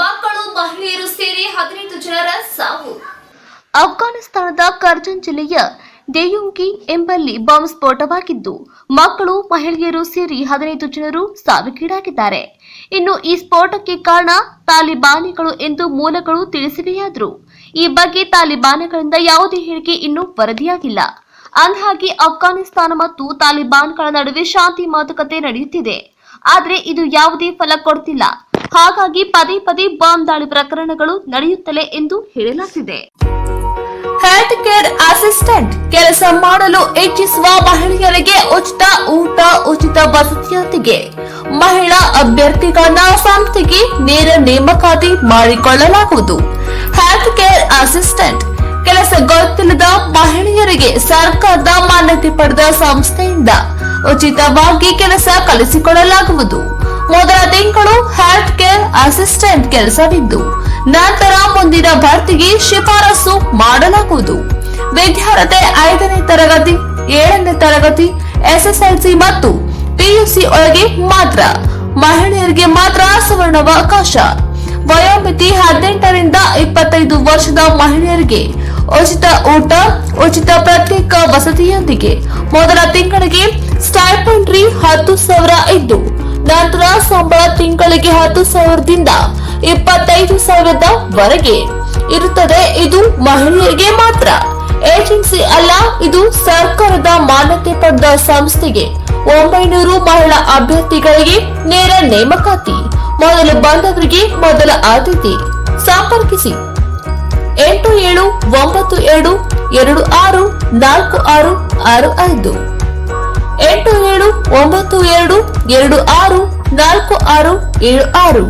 ಮಕ್ಕಳು, ಮಹಿಳೆಯರು ಸೇರಿ ಹದಿನೈದು ಜನರ ಸಾವು. ಅಫ್ಘಾನಿಸ್ತಾನದ ಕರ್ಜನ್ ಜಿಲ್ಲೆಯ ದೇಯುಂಕಿ ಎಂಬಲ್ಲಿ ಬಾಂಬ್ ಸ್ಫೋಟವಾಗಿದ್ದು, ಮಕ್ಕಳು, ಮಹಿಳೆಯರು ಸೇರಿ ಹದಿನೈದು ಜನರು ಸಾವಿಗೀಡಾಗಿದ್ದಾರೆ. ಇನ್ನು ಈ ಸ್ಫೋಟಕ್ಕೆ ಕಾರಣ ತಾಲಿಬಾನಿಗಳು ಎಂದು ಮೂಲಗಳು ತಿಳಿಸಿವೆಯಾದರು, ಈ ಬಗ್ಗೆ ತಾಲಿಬಾನಗಳಿಂದ ಯಾವುದೇ ಹೇಳಿಕೆ ಇನ್ನೂ ವರದಿಯಾಗಿಲ್ಲ. ಅಂದಹಾಗೆ ಅಫ್ಘಾನಿಸ್ತಾನ ಮತ್ತು ತಾಲಿಬಾನ್ಗಳ ನಡುವೆ ಶಾಂತಿ ಮಾತುಕತೆ ನಡೆಯುತ್ತಿದೆ. ಆದರೆ ಇದು ಯಾವುದೇ ಫಲ ಕೊಡ್ತಿಲ್ಲ. ಹಾಗಾಗಿ ಪದೇ ಪದೇ ಬಾಂಬ್ ದಾಳಿ ಪ್ರಕರಣಗಳು ನಡೆಯುತ್ತಲೇ ಎಂದು ಹೇಳಲಾಗಿದೆ. ಹೆಲ್ತ್ ಕೇರ್ ಅಸಿಸ್ಟೆಂಟ್ ಕೆಲಸ ಮಾಡಲು ಇಚ್ಛಿಸುವ ಮಹಿಳೆಯರಿಗೆ ಉಚಿತ ಊಟ, ಉಚಿತ ವಸತಿಯೊಂದಿಗೆ. ಮಹಿಳಾ ಅಭ್ಯರ್ಥಿಗಳನ್ನ ಸಂಸ್ಥೆಗೆ ನೇರ ನೇಮಕಾತಿ ಮಾಡಿಕೊಳ್ಳಲಾಗುವುದು. ಹೆಲ್ತ್ ಕೇರ್ ಅಸಿಸ್ಟೆಂಟ್ ಕೆಲಸ ಗೊತ್ತಿಲ್ಲದ ಮಹಿಳೆಯರಿಗೆ ಸರ್ಕಾರದ ಮಾನ್ಯತೆ ಪಡೆದ ಸಂಸ್ಥೆಯಿಂದ ಉಚಿತವಾಗಿ ಕೆಲಸ ಕಲಿಸಿಕೊಡಲಾಗುವುದು. ಮೊದಲ ತಿಂಗಳು ಹೆಲ್ತ್ ಕೇರ್ ಅಸಿಸ್ಟೆಂಟ್ ಕೆಲಸವಿದ್ದು, ನಂತರ ಮುಂದಿನ ಭರ್ತಿಗೆ ಶಿಫಾರಸು ಮಾಡಲಾಗುವುದು. ವಿದ್ಯಾರ್ಥಿ ಐದನೇ ತರಗತಿ, ಏಳನೇ ತರಗತಿ, ಎಸ್ಎಸ್ಎಲ್ಸಿ ಮತ್ತು ಪಿಯುಸಿ ಒಳಗೆ ಮಾತ್ರ, ಮಹಿಳೆಯರಿಗೆ ಮಾತ್ರ ಸುವರ್ಣಾವಕಾಶ. ವಯೋಮಿತಿ ಹದಿನೆಂಟರಿಂದ ಇಪ್ಪತ್ತೈದು ವರ್ಷದ ಮಹಿಳೆಯರಿಗೆ ಉಚಿತ ಊಟ, ಉಚಿತ ಪ್ರತ್ಯೇಕ ವಸತಿಯೊಂದಿಗೆ ಮೊದಲ ತಿಂಗಳಿಗೆ ಸ್ಟೈಪಂಡ್ರಿ ಹತ್ತು ಸಾವಿರ ಇದ್ದು, ನಂತರ ಸಂಬಳ ತಿಂಗಳಿಗೆ ಹತ್ತು ಸಾವಿರದಿಂದ ಇಪ್ಪತ್ತೈದು ಸಾವಿರದ ವರೆಗೆ ಇರುತ್ತದೆ. ಇದು ಮಹಿಳೆಯರಿಗೆ ಮಾತ್ರ. ಏಜೆನ್ಸಿ ಅಲ್ಲ, ಇದು ಸರ್ಕಾರದ ಮಾನ್ಯತೆ ಪಡೆದ ಸಂಸ್ಥೆಗೆ. ಒಂಬೈನೂರು ಮಹಿಳಾ ಅಭ್ಯರ್ಥಿಗಳಿಗೆ ನೇರ ನೇಮಕಾತಿ. ಮೊದಲು ಬಂದವರಿಗೆ ಮೊದಲ ಆದ್ಯತೆ. ಸಂಪರ್ಕಿಸಿ. ಎಂಟು ಏಳು ಒಂಬತ್ತು ಎರಡು ಎರಡು ಆರು ನಾಲ್ಕು ಆರು ಆರು ಐದು. ಎಂಟು ಏಳು ಒಂಬತ್ತು ಎರಡು ಎರಡು ಆರು ನಾಲ್ಕು ಆರು ಏಳು ಆರು.